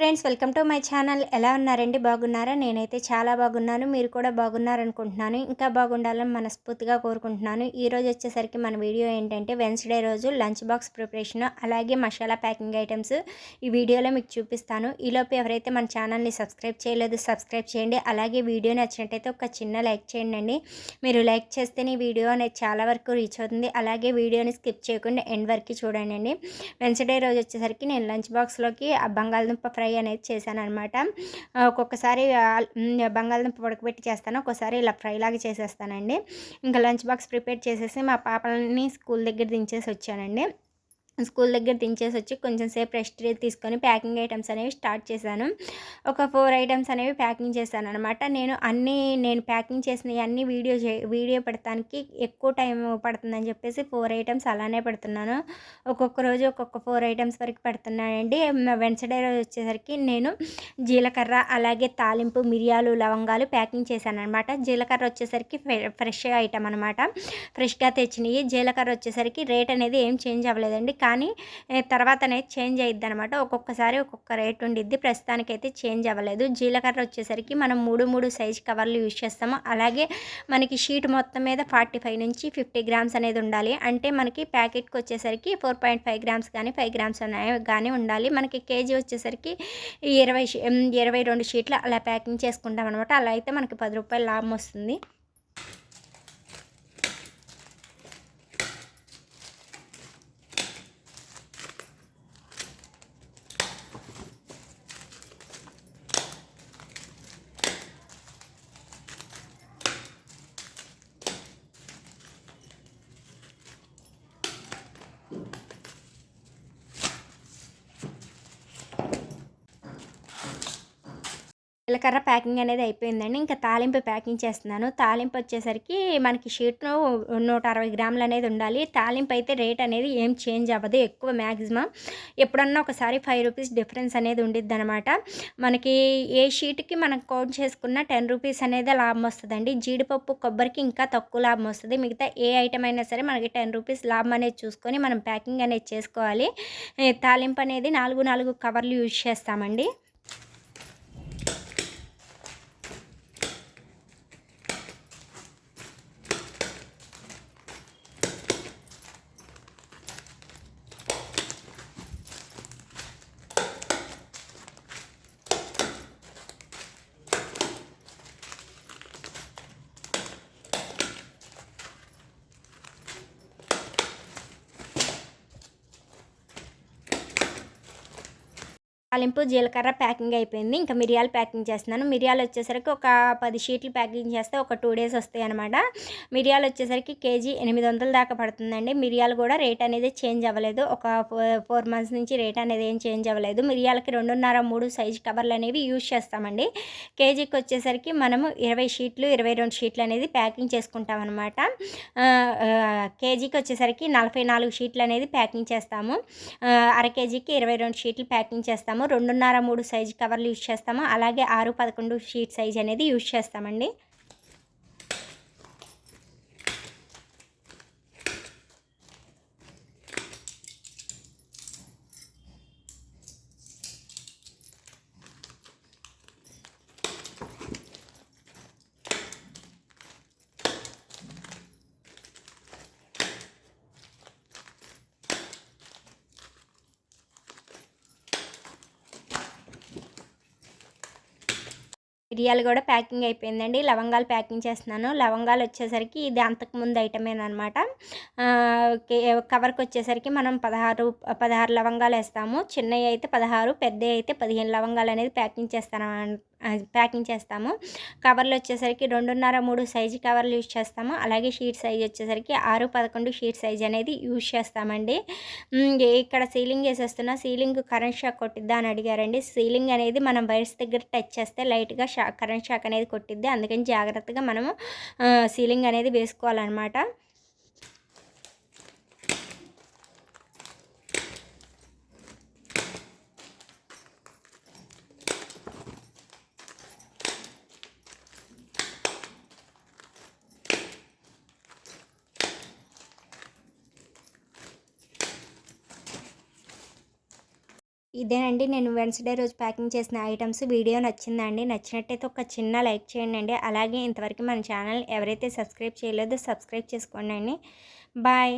Friends welcome to my channel ఎలా ఉన్నారండి? బాగున్నారా? నేనైతే చాలా బాగున్నాను. మీరు కూడా బాగున్నారనుకుంటున్నాను. ఇంకా బాగుండాలని మనస్ఫూర్తిగా కోరుకుంటున్నాను. ఈ రోజు వచ్చేసరికి మన వీడియో ఏంటంటే వెన్స్డే రోజు లంచ్ బాక్స్ ప్రిపరేషన్ అలాగే మసాలా ప్యాకింగ్ ఐటమ్స్ ఈ వీడియోలో మీకు చూపిస్తాను. ఈలోపు ఎవరైతే మన ఛానల్ని సబ్స్క్రైబ్ చేయలేదు సబ్స్క్రైబ్ చేయండి. అలాగే వీడియో నచ్చినట్టయితే ఒక చిన్న లైక్ చేయండి అండి మీరు లైక్ చేస్తేనే ఈ వీడియో అనేది చాలా వరకు రీచ్ అవుతుంది. అలాగే వీడియోని స్కిప్ చేయకుండా ఎండ్ వరకు చూడండి అండి వెన్స్డే రోజు వచ్చేసరికి నేను లంచ్ బాక్స్లోకి ఆ బంగాళదుంప ఫ్రై ఫ్రై అనేది చేశాను అనమాట ఒక్కొక్కసారి బంగాళదుంప ఉడకబెట్టి చేస్తాను. ఒక్కోసారి ఇలా ఫ్రై లాగా చేసేస్తానండి. ఇంకా లంచ్ బాక్స్ ప్రిపేర్ చేసేసి మా పాపలని స్కూల్ దగ్గర దించేసి వచ్చానండి. స్కూల్ దగ్గర దించేసి వచ్చి కొంచెం సేపు రెస్ట్ తీసుకొని ప్యాకింగ్ ఐటమ్స్ అనేవి స్టార్ట్ చేశాను. ఒక ఫోర్ ఐటమ్స్ అనేవి ప్యాకింగ్ చేశాను అనమాట నేను అన్నీ నేను ప్యాకింగ్ చేసిన అన్ని వీడియో చే వీడియో పెడతానికి ఎక్కువ టైం పడుతుందని చెప్పేసి ఫోర్ ఐటమ్స్ అలానే పెడుతున్నాను. ఒక్కొక్క రోజు ఒక్కొక్క ఫోర్ ఐటమ్స్ వరకు పెడుతున్నానండి. వెన్సడే రోజు వచ్చేసరికి నేను జీలకర్ర అలాగే తాలింపు మిరియాలు లవంగాలు ప్యాకింగ్ చేశాను అనమాట జీలకర్ర వచ్చేసరికి ఫ్రెష్ ఐటమ్ అనమాట ఫ్రెష్గా తెచ్చినవి జీలకర్ర వచ్చేసరికి రేట్ అనేది ఏం చేంజ్ అవ్వలేదండి. కానీ తర్వాతనైతే చేంజ్ అయ్యిద్ది అనమాట ఒక్కొక్కసారి ఒక్కొక్క రేట్ ఉండిద్ది. ప్రస్తుతానికైతే చేంజ్ అవ్వలేదు. జీలకర్ర వచ్చేసరికి మనం మూడు మూడు సైజ్ కవర్లు యూజ్ చేస్తాము. అలాగే మనకి షీట్ మొత్తం మీద ఫార్టీ ఫైవ్ నుంచి ఫిఫ్టీ గ్రామ్స్ అనేది ఉండాలి. అంటే మనకి ప్యాకెట్కి వచ్చేసరికి ఫోర్ పాయింట్ ఫైవ్ గ్రామ్స్ కానీ ఫైవ్ గ్రామ్స్ కానీ ఉండాలి. మనకి కేజీ వచ్చేసరికి ఇరవై ఇరవై రెండు షీట్లు అలా ప్యాకింగ్ చేసుకుంటాం అనమాట అలా అయితే మనకి పది రూపాయలు లాభం వస్తుంది. జీలకర్ర ప్యాకింగ్ అనేది అయిపోయిందండి. ఇంకా తాలింపు ప్యాకింగ్ చేస్తున్నాను. తాలింపు వచ్చేసరికి మనకి షీట్ను నూట అరవై గ్రాములు అనేది ఉండాలి. తాలింపు అయితే రేట్ అనేది ఏం చేంజ్ అవ్వదు. ఎక్కువ మ్యాక్సిమం ఎప్పుడన్నా ఒకసారి ఫైవ్ రూపీస్ డిఫరెన్స్ అనేది ఉండిద్ది అనమాట మనకి ఏ షీట్కి మనం కౌంట్ చేసుకున్న టెన్ రూపీస్ అనేది లాభం వస్తుందండి. జీడిపప్పు కొబ్బరికి ఇంకా తక్కువ లాభం వస్తుంది. మిగతా ఏ ఐటమ్ అయినా సరే మనకి టెన్ రూపీస్ లాభం అనేది చూసుకొని మనం ప్యాకింగ్ అనేది చేసుకోవాలి. తాలింపు అనేది నాలుగు నాలుగు కవర్లు యూజ్ చేస్తామండి. తాలింపు జీలకర్ర ప్యాకింగ్ అయిపోయింది. ఇంకా మిరియాలు ప్యాకింగ్ చేస్తున్నాను. మిరియాలు వచ్చేసరికి ఒక పది షీట్లు ప్యాకింగ్ చేస్తే ఒక టూ డేస్ వస్తాయి అనమాట మిరియాలు వచ్చేసరికి కేజీ ఎనిమిది వందల దాకా పడుతుందండి. మిరియాలు కూడా రేట్ అనేది చేంజ్ అవ్వలేదు. ఒక ఫోర్ మంత్స్ నుంచి రేట్ అనేది ఏం చేంజ్ అవ్వలేదు. మిరియాలకి రెండున్నర మూడు సైజు కవర్లు అనేవి యూజ్ చేస్తామండి. కేజీకి వచ్చేసరికి మనము ఇరవై షీట్లు ఇరవై రెండు షీట్లు అనేది ప్యాకింగ్ చేసుకుంటాం అనమాట కేజీకి వచ్చేసరికి నలభై నాలుగు షీట్లు అనేది ప్యాకింగ్ చేస్తాము. అర కేజీకి ఇరవై రెండు షీట్లు ప్యాకింగ్ చేస్తాము. రెండున్నర మూడు సైజు కవర్లు యూజ్ చేస్తాము? అలాగే ఆరు పదకొండు షీట్ సైజ్ అనేది యూజ్ చేస్తామండి. మిరియాలు కూడా ప్యాకింగ్ అయిపోయిందండి. లవంగాలు ప్యాకింగ్ చేస్తున్నాను. లవంగాలు వచ్చేసరికి ఇది అంతకుముందు ఐటమేనమాట కవర్కి వచ్చేసరికి మనం పదహారు పదహారు లవంగాలు వేస్తాము. చిన్నవి అయితే పదహారు పెద్దవి అయితే పదిహేను లవంగాలు అనేది ప్యాకింగ్ చేస్తాను ప్యాకింగ్ చేస్తాము. కవర్లు వచ్చేసరికి రెండున్నర మూడు సైజు కవర్లు యూజ్ చేస్తాము. అలాగే షీట్ సైజ్ వచ్చేసరికి ఆరు పదకొండు షీట్ సైజ్ అనేది యూజ్ చేస్తామండి. ఇక్కడ సీలింగ్ వేసేస్తున్న సీలింగ్ కరెంట్ షాక్ కొట్టిద్దా అని అడిగారండి. సీలింగ్ అనేది మనం వైర్స్ దగ్గర టచ్ చేస్తే లైట్గా షా కరెంట్ షాక్ అనేది కొట్టిద్ది. అందుకని జాగ్రత్తగా మనము సీలింగ్ అనేది వేసుకోవాలన్నమాట. ఇదేనండి నేను వెన్స్డే రోజు ప్యాకింగ్ చేసిన ఐటమ్స్. వీడియో నచ్చిందండి నచ్చినట్టయితే ఒక చిన్న లైక్ చేయండి అండి అలాగే ఇంతవరకు మన ఛానల్ ఎవరైతే సబ్స్క్రైబ్ చేయలేదో సబ్స్క్రైబ్ చేసుకోండి అండి బాయ్.